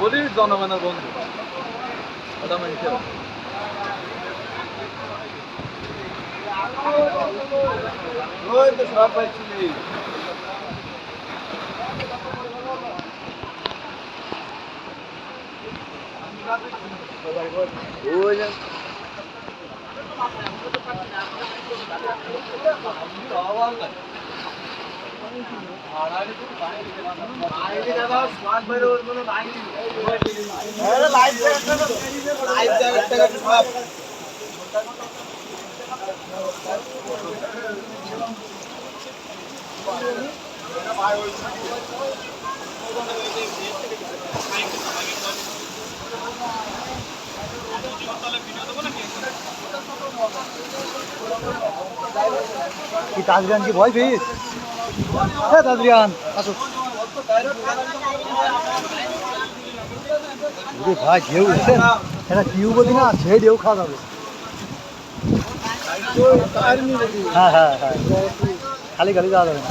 বলি জনগণের বন্ধু। Adam ayıkıyor. Roy da şarap açılıyor. Olha. Olha. কি তাজরিয়ান কি ভয় পেয়েছিস? হ্যাঁ তাজরিয়ান আসো ভাই, ঢেউ এসছে এটা টিউ বলি না সে ঢেউ খাওয়া যাবে। হ্যাঁ হ্যাঁ হ্যাঁ। খালি খালি যাওয়া যাবে না।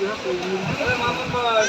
ভাই